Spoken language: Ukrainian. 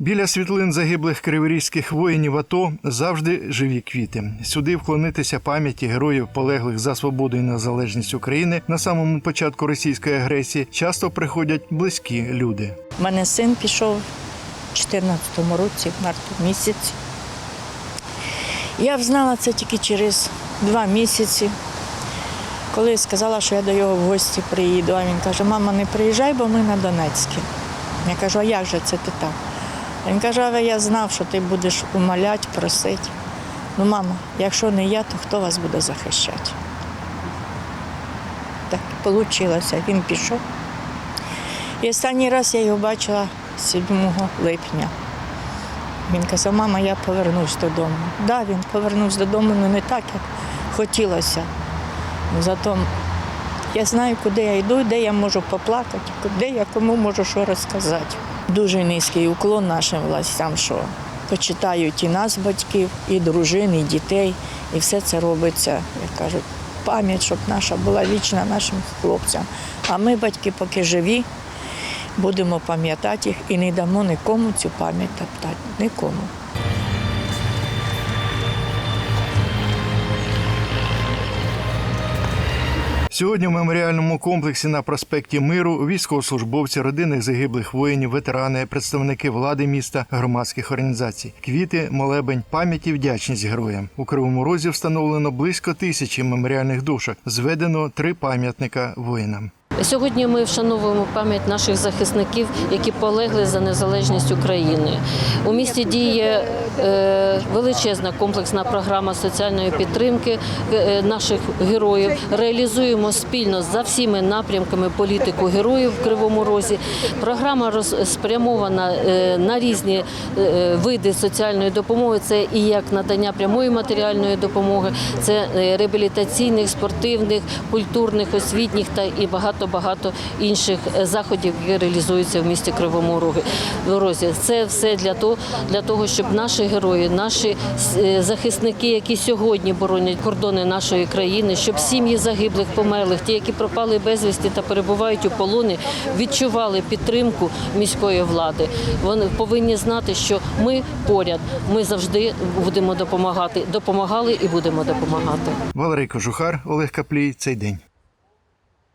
Біля світлин загиблих криворізьких воїнів АТО завжди живі квіти. Сюди вклонитися пам'яті героїв, полеглих за свободу і незалежність України на самому початку російської агресії, часто приходять близькі люди. У мене син пішов у 14-му році, в марті місяці. Я взнала це тільки через два місяці, коли сказала, що я до його в гості приїду. А він каже, мама, не приїжджай, бо ми на Донецькі. Я кажу, а як же це ти так? Він каже, але я знав, що ти будеш умолять, просити. Ну, мама, якщо не я, то хто вас буде захищати? Так вийшло. Він пішов. І останній раз я його бачила 7 липня. Він казав, мама, я повернусь додому. Так, да, він повернувся додому, але не так, як хотілося. Зато я знаю, куди я йду, де я можу поплакати, де я кому можу що розказати. Дуже низький уклон нашим властям, що почитають і нас, батьків, і дружин, і дітей. І все це робиться, як кажуть, пам'ять, щоб наша була вічна нашим хлопцям. А ми, батьки, поки живі, будемо пам'ятати їх і не дамо нікому цю пам'ять топтати. Нікому. Сьогодні в меморіальному комплексі на проспекті Миру військовослужбовці, родини загиблих воїнів, ветерани, представники влади міста, громадських організацій, квіти, молебень, пам'ять і вдячність героям. У Кривому Розі встановлено близько тисячі меморіальних душок. Зведено три пам'ятника воїнам. Сьогодні ми вшановуємо пам'ять наших захисників, які полегли за незалежність України. У місті діє е, величезна комплексна програма соціальної підтримки е, наших героїв. Реалізуємо спільно за всіми напрямками політику героїв в Кривому Розі. Програма спрямована е, на різні види соціальної допомоги. Це і як надання прямої матеріальної допомоги, це реабілітаційних, спортивних, культурних, освітніх та і багато багато інших е, заходів, які реалізуються в місті Кривому Розі. Це все для того, для того, щоб наші герої, наші е, захисники, які сьогодні боронять кордони нашої країни, щоб сім'ї загиблих, померлих, ті, які пропали безвісті та перебувають у полоні, відчували підтримку міської влади. Вони повинні знати, що ми поряд, ми завжди будемо допомагати. Допомагали і будемо допомагати. Валерій Кожухар, Олег Каплій. Цей день.